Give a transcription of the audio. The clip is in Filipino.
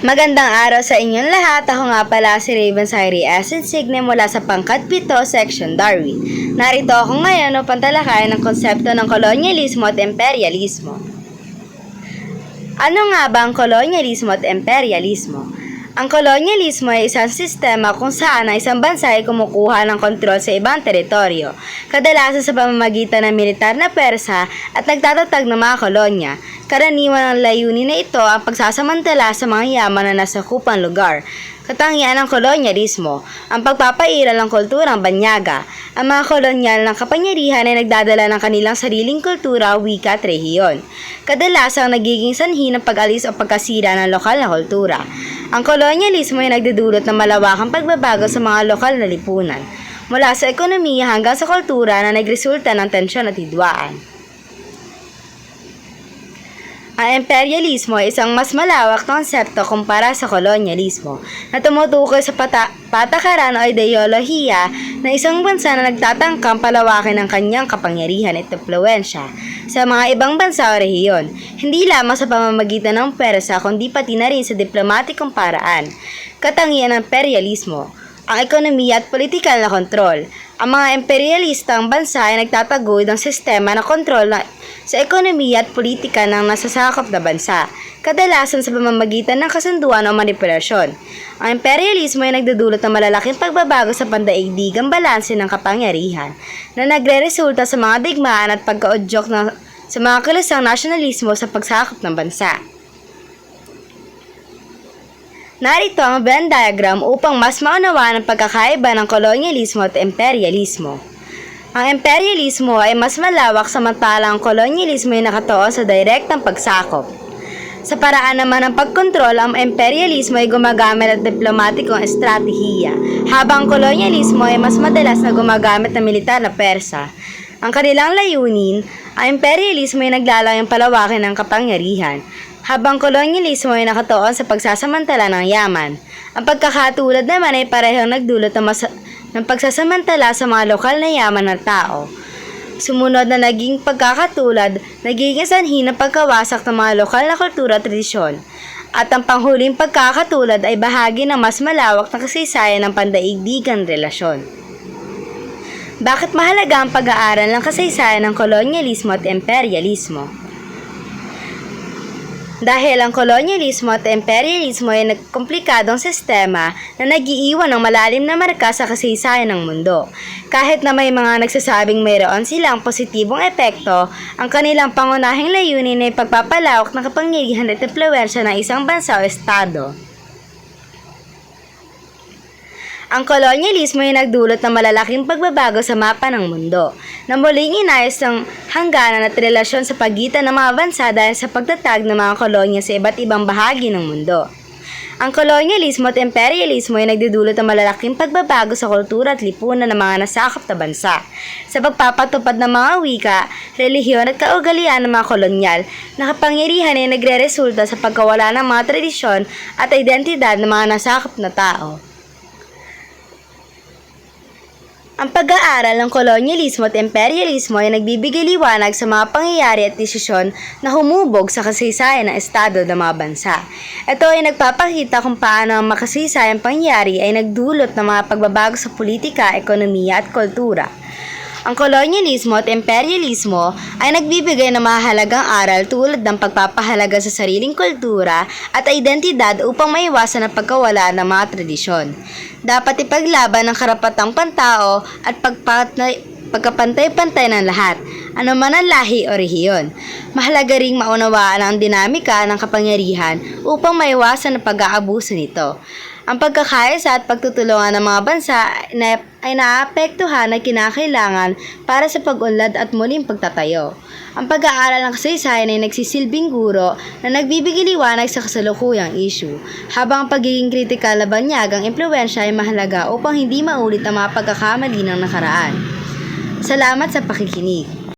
Magandang araw sa inyong lahat. Ako nga pala si Raven Sairi Signe mula sa pangkat 7, Section Darwin. Narito ako ngayon upang talakayan ang konsepto ng kolonyalismo at imperialismo. Ano nga ba ang kolonyalismo at imperialismo? Ang kolonyalismo ay isang sistema kung saan ang isang bansa ay kumukuha ng kontrol sa ibang teritoryo, kadalasan sa pamamagitan ng militar na persa at nagtatatag ng mga kolonya. Karaniwan ang layunin na ito ang pagsasamantala sa mga yaman na nasa kupang lugar. Katangian ng kolonyalismo, ang pagpapairal ng kulturang banyaga. Ang mga kolonyal ng kapangyarihan ay nagdadala ng kanilang sariling kultura, wika at rehiyon. Kadalasang nagiging sanhi ng pag-alis o pagkasira ng lokal na kultura. Ang kolonyalismo ay nagdudulot ng malawakang pagbabago sa mga lokal na lipunan, mula sa ekonomiya hanggang sa kultura na nagresulta ng tensyon at hidwaan. Ang imperialismo ay isang mas malawak na konsepto kumpara sa kolonyalismo na tumutukoy sa pata- patakaran o ideolohiya na isang bansa na nagtatangkang palawakin ang kanyang kapangyarihan at impluensya sa mga ibang bansa o rehiyon, hindi lamang sa pamamagitan ng persa kundi pati na rin sa diplomatikong paraan. Katangian ng imperialismo, ang ekonomiya at politikal na kontrol. Ang mga imperialistang bansa ay nagtataguyod ng sistema na kontrol na sa ekonomiya at politika ng nasasakop na bansa, kadalasan sa pamamagitan ng kasunduan o manipulasyon. Ang imperialismo ay nagdudulot ng malalaking pagbabago sa pandaigdigang balanse ng kapangyarihan na nagre-resulta sa mga digmaan at pagkaudyok ng, sa mga kilusang nasyonalismo sa pagsakop ng bansa. Narito ang Venn diagram upang mas maunawaan ang pagkakaiba ng kolonyalismo at imperialismo. Ang imperialismo ay mas malawak samantalang ang kolonyalismo ay nakatuon sa direktang pagsakop. Sa paraan naman ng pagkontrol, ang imperialismo ay gumagamit ng diplomatikong estratehiya, habang ang kolonyalismo ay mas madalas na gumagamit ng militar na persa. Ang kanilang layunin, ang imperialismo ay naglalayong palawakin ng kapangyarihan, habang kolonyalismo ay nakatuon sa pagsasamantala ng yaman. Ang pagkakatulad naman ay parehong nagdulot ng, mas- ng pagsasamantala sa mga lokal na yaman ng tao. Sumunod na naging pagkakatulad, nagiging sanhi ng pagkawasak ng mga lokal na kultura at tradisyon. At ang panghuling pagkakatulad ay bahagi ng mas malawak na kasaysayan ng pandaigdigan relasyon. Bakit mahalaga ang pag-aaral ng kasaysayan ng kolonyalismo at imperialismo? Dahil ang kolonyalismo at imperialismo ay nagkomplikadong sistema na nagiiwan ng malalim na marka sa kasaysayan ng mundo. Kahit na may mga nagsasabing mayroon silang positibong epekto, ang kanilang pangunahing layunin ay pagpapalawak ng kapangyarihan at impluensya ng isang bansa o estado. Ang kolonyalismo ay nagdulot ng malalaking pagbabago sa mapa ng mundo, na muling inayos ng hangganan at relasyon sa pagitan ng mga bansa dahil sa pagtatag ng mga kolonya sa iba't ibang bahagi ng mundo. Ang kolonyalismo at imperialismo ay nagdudulot ng malalaking pagbabago sa kultura at lipunan ng mga nasakop na bansa, sa pagpapatupad ng mga wika, relihiyon at kaugalian ng mga kolonyal, na kapangyarihan ay nagre-resulta sa pagkawala ng mga tradisyon at identidad ng mga nasakop na tao. Ang pag-aaral ng kolonyalismo at imperialismo ay nagbibigay liwanag sa mga pangyayari at desisyon na humubog sa kasaysayan ng estado ng mga bansa. Ito ay nagpapakita kung paano ang makasaysayang pangyayari ay nagdulot ng mga pagbabago sa politika, ekonomiya at kultura. Ang kolonyalismo at imperialismo ay nagbibigay ng mahalagang aral tulad ng pagpapahalaga sa sariling kultura at identidad upang maiwasan ang pagkawala ng mga tradisyon. Dapat ipaglaban ang karapatang pantao at pagpatay, pagkapantay-pantay ng lahat, ano man ang lahi o rehiyon. Mahalaga ring maunawaan ang dinamika ng kapangyarihan upang maiwasan ang pag-aabuso nito. Ang pagkakaisa at pagtutulungan ng mga bansa na, ay naapektuhan na kinakailangan para sa pag-unlad at muling pagtatayo. Ang pag-aaral ng kasaysayan ay nagsisilbing guro na nagbibigay liwanag sa kasalukuyang issue, habang ang pagiging kritikal na banyagang impluensya ay mahalaga upang hindi maulit ang mga pagkakamali ng nakaraan. Salamat sa pakikinig.